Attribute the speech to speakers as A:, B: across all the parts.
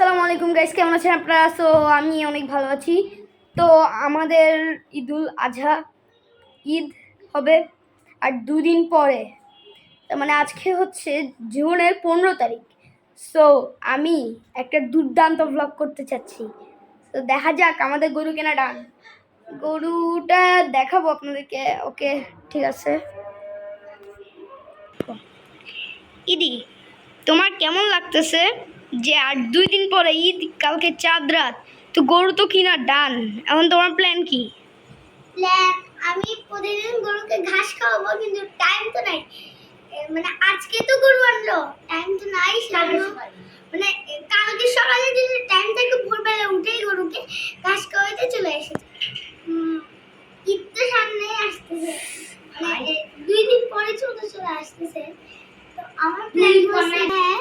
A: আসসালামু আলাইকুম গাইস কেমন আছেন আপনারা? সো আমি অনেক ভালো আছি। তো, আমাদের ঈদুল আজহা ঈদ হবে আর দুদিন পরে। তার মানে আজকে হচ্ছে জুনের পনেরো তারিখ। সো আমি একটা দুর্দান্ত ভ্লগ করতে চাচ্ছি। তো দেখা যাক, আমাদের গরু কেনা ডান গরুটা দেখাবো আপনাদেরকে। ওকে ঠিক আছে। ইদি, তোমার কেমন লাগতেছে? যে আর দুই দিন পরে ঈদ কালকে চাঁদ রাত। তো গরু তো কিনা ডান এখন তোমার প্ল্যান কি?
B: প্ল্যান আমি প্রতিদিন গরুকে ঘাস খাওয়াবো কিন্তু টাইম তো নাই। মানে আজকে তো গরু আনলো টাইম তো নাই মানে কালকে সকালে যদি টাইম থাকে ভোরবেলা উঠেই গরুকে ঘাস খাওয়াইতে চলে এসেছে ঈদ তো সামনে আসতেছে। মানে দুই দিন পরে চলে চলে আসতেছে। তো আমার প্ল্যান হ্যাঁ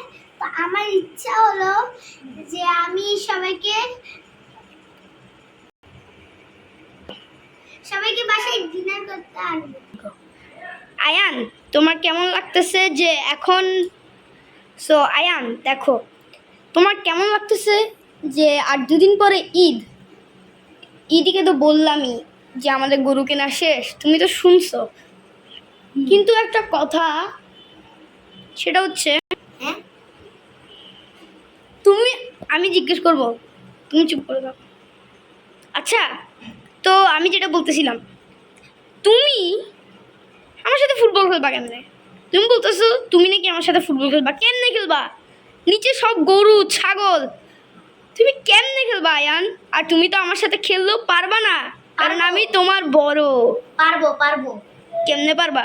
B: আমার ইচ্ছা হলো যে আমি সবাইকে সবাইকে বাসায় ডিনার করতে আনব।
A: আয়ান, তোমার কেমন লাগতেছে যে এখন? সো আয়ান, দেখো, তোমার কেমন লাগতেছে যে আর দুদিন পরে ঈদ? ঈদিকে তো বললামই যে আমাদের গরু কেনা শেষ, তুমি তো শুনছো। কিন্তু একটা কথা, সেটা হচ্ছে
B: হ্যাঁ
A: তুমি আমি জিজ্ঞেস করব। তুমি চুপ করে দাও আচ্ছা তো আমি যেটা বলতেছিলাম তুমি আমার সাথে ফুটবল খেলবা কেমনে? তুমি বলতেছো তুমি নাকি আমার সাথে ফুটবল খেলবা? কেমনে খেলবা? নিচে সব গরু ছাগল তুমি কেমনে খেলবা আয়ান? আর তুমি তো আমার সাথে খেললেও পারবা না। কারণ আমি তোমার বড়।
B: পারব পারব।
A: কেমনে পারবা?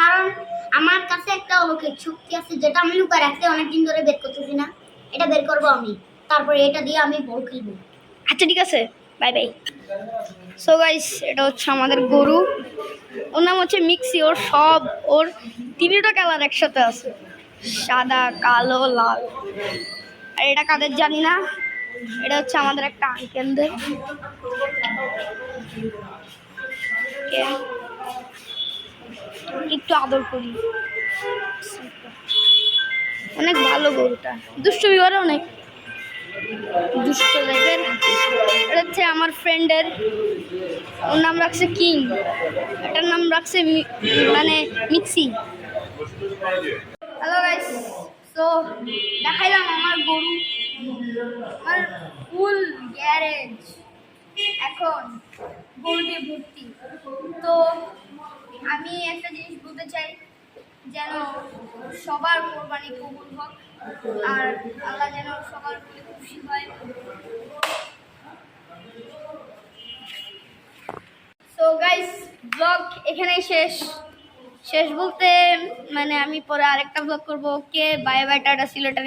B: কারণ আমার কাছে একটা অলৌকিক শক্তি আছে যেটা আমি লুকা রাখতে অনেকদিন ধরে বের করতেছি না। এটা বের করব আমি। তারপরে এটা দিয়ে আমি বল খেলব।
A: আচ্ছা ঠিক আছে। বাই বাই সো গাইস এটা হচ্ছে আমাদের গরু। ওর নাম হচ্ছে মিক্সি ওর সব, ওর তিনটা কালার একসাথে আছে। সাদা, কালো, লাল। আর এটা কাদের জানি না। এটা হচ্ছে আমাদের একটা আঙ্কেলদের? একটু আদর করি। অনেক ভালো গরুটা। দুষ্টুমি করে অনেক। দুষ্ট টাইপের এটা হচ্ছে আমার ফ্রেন্ডের ওর নাম রাখছে কিং। এটার নাম রাখছে মানে মিক্সি। হ্যালো গাইস তো দেখাইলাম আমার গরু, আমার ফুল গ্যারেজ এখন গরু দিয়ে ভর্তি। তো আমি একটা জিনিস বলতে চাই যেন সবার কোরবানি কবুল হোক আর আল্লাহ যেন সবার খুশি হয়। সো গাইস ব্লগ এখানেই শেষ। শেষ বলতে মানে আমি পরে আরেকটা ব্লগ করব। Okay bye bye tata সিলেটা